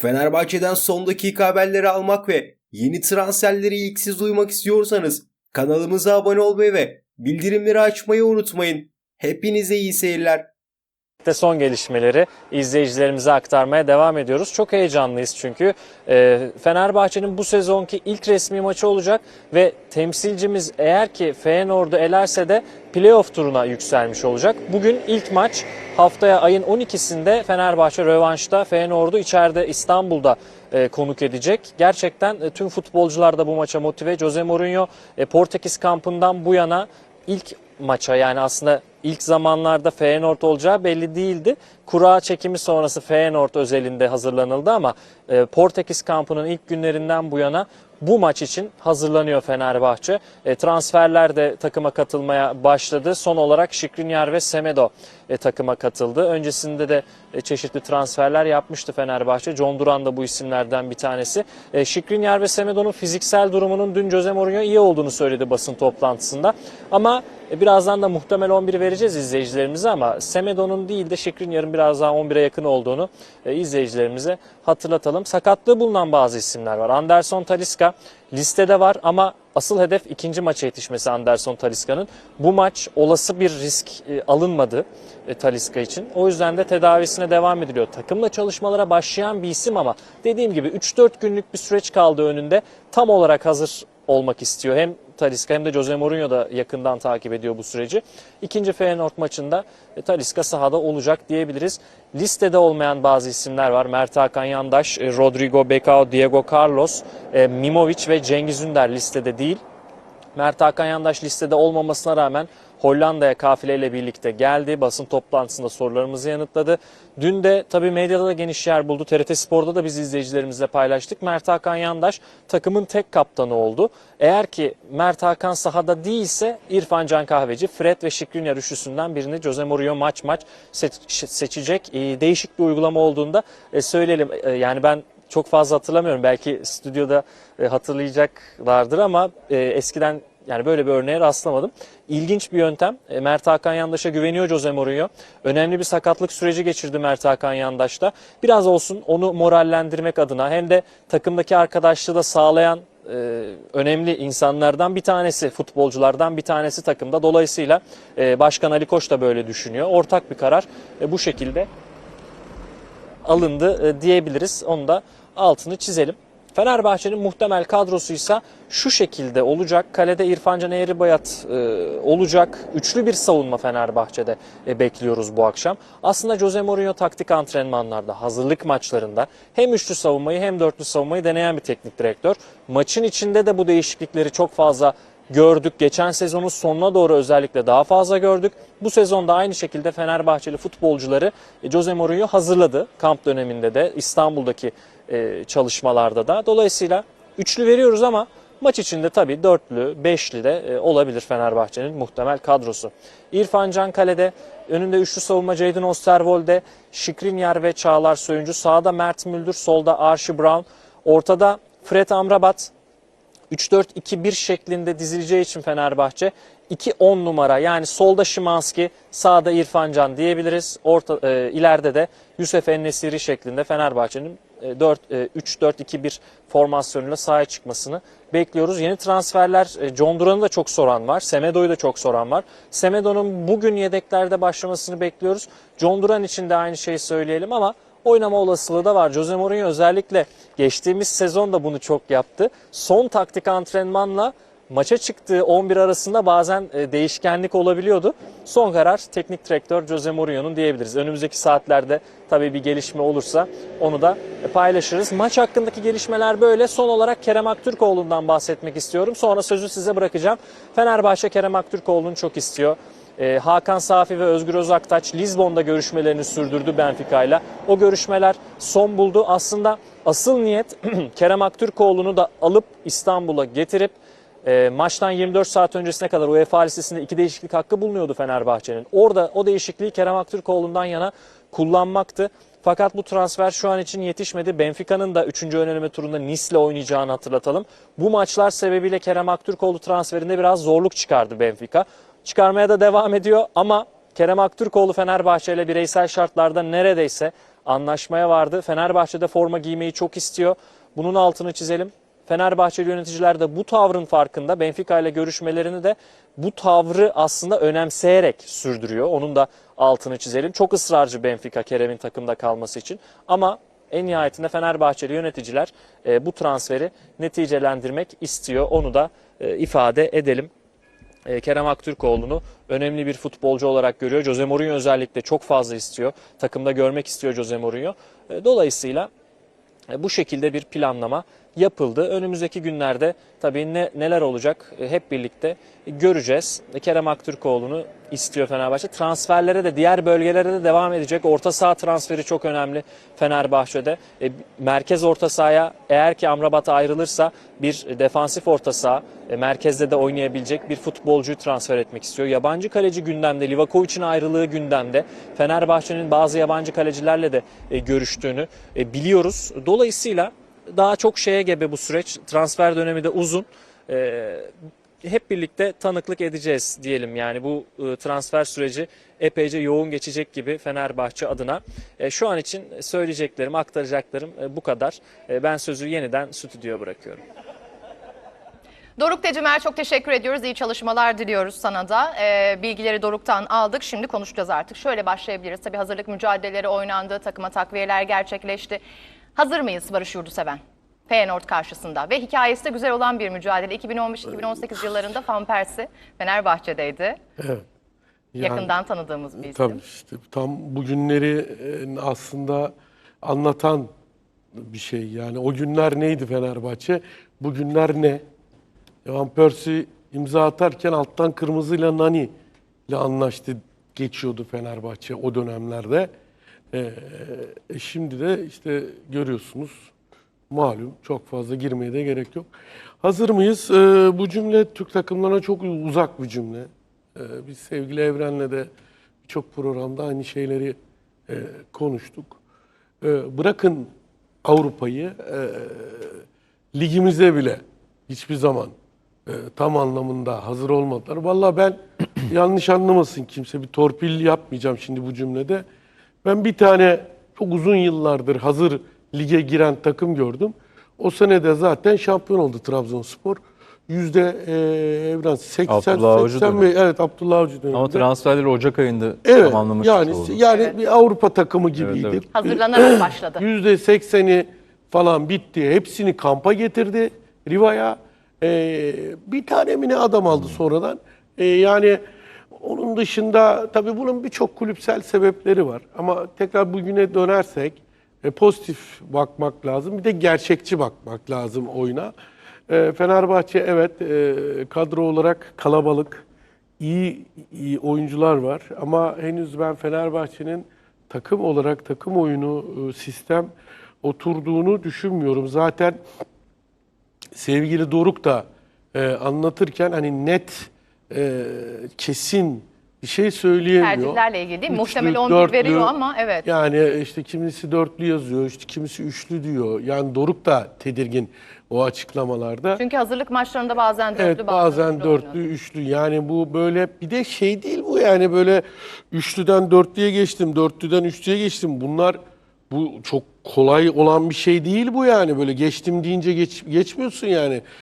Fenerbahçe'den son dakika haberleri almak ve yeni transferleri ilk siz duymak istiyorsanız kanalımıza abone olmayı ve bildirimleri açmayı unutmayın. Hepinize iyi seyirler. de son gelişmeleri izleyicilerimize aktarmaya devam ediyoruz. Çok heyecanlıyız çünkü e, Fenerbahçe'nin bu sezonki ilk resmi maçı olacak ve temsilcimiz eğer ki Feyenoord'u elerse de playoff turuna yükselmiş olacak. Bugün ilk maç haftaya ayın 12'sinde Fenerbahçe rövanşta Feyenoord'u içeride İstanbul'da e, konuk edecek. Gerçekten e, tüm futbolcular da bu maça motive. Jose Mourinho e, Portekiz kampından bu yana ilk maça yani aslında ilk zamanlarda Feyenoord olacağı belli değildi. Kura çekimi sonrası Feyenoord özelinde hazırlanıldı ama e, Portekiz kampının ilk günlerinden bu yana bu maç için hazırlanıyor Fenerbahçe. E, transferler de takıma katılmaya başladı. Son olarak Şikrinyar ve Semedo e, takıma katıldı. Öncesinde de e, çeşitli transferler yapmıştı Fenerbahçe. John Duran da bu isimlerden bir tanesi. E, Şikrinyar ve Semedo'nun fiziksel durumunun dün Jose Mourinho iyi olduğunu söyledi basın toplantısında. Ama e, birazdan da muhtemel 11'i vereceğiz izleyicilerimize ama Semedo'nun değil de Şikrinyar'ın biraz daha 11'e yakın olduğunu e, izleyicilerimize hatırlatalım. Sakatlığı bulunan bazı isimler var. Anderson Talisca listede var ama asıl hedef ikinci maça yetişmesi Anderson Talisca'nın. Bu maç olası bir risk e, alınmadı e, Talisca için. O yüzden de tedavisine devam ediliyor. Takımla çalışmalara başlayan bir isim ama dediğim gibi 3-4 günlük bir süreç kaldı önünde. Tam olarak hazır olmak istiyor. Hem Talisca hem de Jose Mourinho da yakından takip ediyor bu süreci. İkinci Feyenoord maçında e, Talisca sahada olacak diyebiliriz. Listede olmayan bazı isimler var. Mert Hakan Yandaş, e, Rodrigo Becao, Diego Carlos, e, Mimovic ve Cengiz Ünder listede değil. Mert Hakan Yandaş listede olmamasına rağmen Hollanda'ya kafileyle birlikte geldi. Basın toplantısında sorularımızı yanıtladı. Dün de tabii medyada da geniş yer buldu. TRT Spor'da da biz izleyicilerimizle paylaştık. Mert Hakan Yandaş takımın tek kaptanı oldu. Eğer ki Mert Hakan sahada değilse İrfan Can Kahveci, Fred ve Şikrinyar üçlüsünden birini Jose Mourinho maç maç seç- seçecek. Ee, Değişik bir uygulama olduğunda e, söyleyelim. E, Yani ben çok fazla hatırlamıyorum. Belki stüdyoda e, hatırlayacaklardır ama eskiden yani böyle bir örneğe rastlamadım. İlginç bir yöntem. E, Mert Hakan Yandaş'a güveniyor Jose Mourinho. Önemli bir sakatlık süreci geçirdi Mert Hakan Yandaş'ta. Biraz olsun onu morallendirmek adına hem de takımdaki arkadaşlığı da sağlayan e, önemli insanlardan bir tanesi, futbolculardan bir tanesi takımda. Dolayısıyla e, Başkan Ali Koç da böyle düşünüyor. Ortak bir karar e, bu şekilde alındı e, diyebiliriz. Onu da altını çizelim. Fenerbahçe'nin muhtemel kadrosu ise şu şekilde olacak. Kalede İrfan Can Eğribayat e, olacak. Üçlü bir savunma Fenerbahçe'de e, bekliyoruz bu akşam. Aslında Jose Mourinho taktik antrenmanlarda, hazırlık maçlarında hem üçlü savunmayı hem dörtlü savunmayı deneyen bir teknik direktör. Maçın içinde de bu değişiklikleri çok fazla gördük. Geçen sezonun sonuna doğru özellikle daha fazla gördük. Bu sezonda aynı şekilde Fenerbahçeli futbolcuları e, Jose Mourinho hazırladı. Kamp döneminde de İstanbul'daki e, çalışmalarda da. Dolayısıyla üçlü veriyoruz ama maç içinde tabii dörtlü, beşli de e, olabilir Fenerbahçe'nin muhtemel kadrosu. İrfan Can Kale'de, önünde üçlü savunma Jadon Osterwolde, Şikrinyar ve Çağlar Söyüncü. Sağda Mert Müldür, solda Archie Brown. Ortada Fred Amrabat, 3-4-2-1 şeklinde dizileceği için Fenerbahçe 2-10 numara yani solda Şimanski sağda İrfan Can diyebiliriz. Orta, e, ileride de Yusuf Ennesiri şeklinde Fenerbahçe'nin 4 3-4-2-1 formasyonuyla sahaya çıkmasını bekliyoruz. Yeni transferler e, John Duran'ı da çok soran var. Semedo'yu da çok soran var. Semedo'nun bugün yedeklerde başlamasını bekliyoruz. John Duran için de aynı şeyi söyleyelim ama oynama olasılığı da var. Jose Mourinho özellikle geçtiğimiz sezon da bunu çok yaptı. Son taktik antrenmanla maça çıktığı 11 arasında bazen e, değişkenlik olabiliyordu. Son karar teknik direktör Jose Mourinho'nun diyebiliriz. Önümüzdeki saatlerde tabii bir gelişme olursa onu da e, paylaşırız. Maç hakkındaki gelişmeler böyle. Son olarak Kerem Aktürkoğlu'ndan bahsetmek istiyorum. Sonra sözü size bırakacağım. Fenerbahçe Kerem Aktürkoğlu'nu çok istiyor. Ee, Hakan Safi ve Özgür Özaktaş Lizbon'da görüşmelerini sürdürdü Benfica ile. O görüşmeler son buldu. Aslında asıl niyet Kerem Aktürkoğlu'nu da alıp İstanbul'a getirip e, maçtan 24 saat öncesine kadar UEFA listesinde iki değişiklik hakkı bulunuyordu Fenerbahçe'nin. Orada o değişikliği Kerem Aktürkoğlu'ndan yana kullanmaktı. Fakat bu transfer şu an için yetişmedi. Benfica'nın da 3. öneleme turunda Nice'le oynayacağını hatırlatalım. Bu maçlar sebebiyle Kerem Aktürkoğlu transferinde biraz zorluk çıkardı Benfica. Çıkarmaya da devam ediyor ama Kerem Aktürkoğlu Fenerbahçe ile bireysel şartlarda neredeyse anlaşmaya vardı. Fenerbahçe'de forma giymeyi çok istiyor. Bunun altını çizelim. Fenerbahçeli yöneticiler de bu tavrın farkında. Benfica ile görüşmelerini de bu tavrı aslında önemseyerek sürdürüyor. Onun da altını çizelim. Çok ısrarcı Benfica Kerem'in takımda kalması için. Ama en nihayetinde Fenerbahçeli yöneticiler e, bu transferi neticelendirmek istiyor. Onu da e, ifade edelim. E, Kerem Aktürkoğlu'nu önemli bir futbolcu olarak görüyor. Jose Mourinho özellikle çok fazla istiyor. Takımda görmek istiyor Jose Mourinho. E, Dolayısıyla e, bu şekilde bir planlama yapıldı. Önümüzdeki günlerde tabii ne, neler olacak e, hep birlikte göreceğiz. Kerem Aktürkoğlu'nu istiyor Fenerbahçe. Transferlere de diğer bölgelere de devam edecek. Orta saha transferi çok önemli Fenerbahçe'de. E, merkez orta sahaya eğer ki Amrabat ayrılırsa bir defansif orta saha e, merkezde de oynayabilecek bir futbolcuyu transfer etmek istiyor. Yabancı kaleci gündemde, Livakovic'in ayrılığı gündemde. Fenerbahçe'nin bazı yabancı kalecilerle de e, görüştüğünü e, biliyoruz. Dolayısıyla daha çok şeye gebe bu süreç. Transfer dönemi de uzun. E, hep birlikte tanıklık edeceğiz diyelim. Yani bu e, transfer süreci epeyce yoğun geçecek gibi Fenerbahçe adına. E, şu an için söyleyeceklerim, aktaracaklarım e, bu kadar. E, ben sözü yeniden stüdyoya bırakıyorum. Doruk Tecümer çok teşekkür ediyoruz. İyi çalışmalar diliyoruz sana da. Ee, bilgileri Doruk'tan aldık. Şimdi konuşacağız artık. Şöyle başlayabiliriz. Tabii hazırlık mücadeleleri oynandı. Takıma takviyeler gerçekleşti. Hazır mıyız Barış Yurduseven? Feyenoord karşısında ve hikayesi de güzel olan bir mücadele. 2015-2018 yıllarında Van Persie Fenerbahçe'deydi. Evet. Yani, Yakından tanıdığımız bir isim. Tabii işte tam bugünleri e, aslında anlatan bir şey. Yani o günler neydi Fenerbahçe? Bugünler ne? Van Persie imza atarken alttan kırmızıyla Nani ile anlaştı geçiyordu Fenerbahçe o dönemlerde. Ee, e, şimdi de işte görüyorsunuz malum çok fazla girmeye de gerek yok. Hazır mıyız? Ee, bu cümle Türk takımlarına çok uzak bir cümle. Ee, biz sevgili Evren'le de birçok programda aynı şeyleri e, konuştuk. Ee, bırakın Avrupa'yı, e, ligimize bile hiçbir zaman e, tam anlamında hazır olmadılar. Vallahi ben yanlış anlamasın kimse bir torpil yapmayacağım şimdi bu cümlede. Ben bir tane çok uzun yıllardır hazır lige giren takım gördüm. O sene de zaten şampiyon oldu Trabzonspor. Yüzde e, evren 80 Abdullah Avcı 80 dönemi. mi? Evet Abdullah Avcı döneminde. Ama transferleri Ocak ayında Evet. tamamlamış Yani oldu. yani Evet. bir Avrupa takımı gibiydi. evet. Hazırlanarak başladı. Yüzde sekseni falan bitti. Hepsini kampa getirdi Riva'ya. Ee, bir tane mi ne adam aldı sonradan. Ee, yani onun dışında tabii bunun birçok kulüpsel sebepleri var. Ama tekrar bugüne dönersek e, pozitif bakmak lazım. Bir de gerçekçi bakmak lazım oyuna. Ee, Fenerbahçe evet e, kadro olarak kalabalık, iyi, iyi oyuncular var. Ama henüz ben Fenerbahçe'nin takım olarak takım oyunu e, sistem oturduğunu düşünmüyorum. Zaten sevgili Doruk da e, anlatırken hani net e, kesin bir şey söyleyemiyor. Tercihlerle ilgili değil mi? Üçlü, Muhtemel 11 dörtlü, veriyor ama evet. Yani işte kimisi dörtlü yazıyor, işte kimisi üçlü diyor. Yani Doruk da tedirgin o açıklamalarda. Çünkü hazırlık maçlarında bazen dörtlü Evet bazen dörtlü, oynuyor. üçlü. Yani bu böyle bir de şey değil bu yani böyle üçlüden dörtlüye geçtim, dörtlüden üçlüye geçtim. Bunlar bu çok kolay olan bir şey değil bu yani. Böyle geçtim deyince geç, geçmiyorsun yani.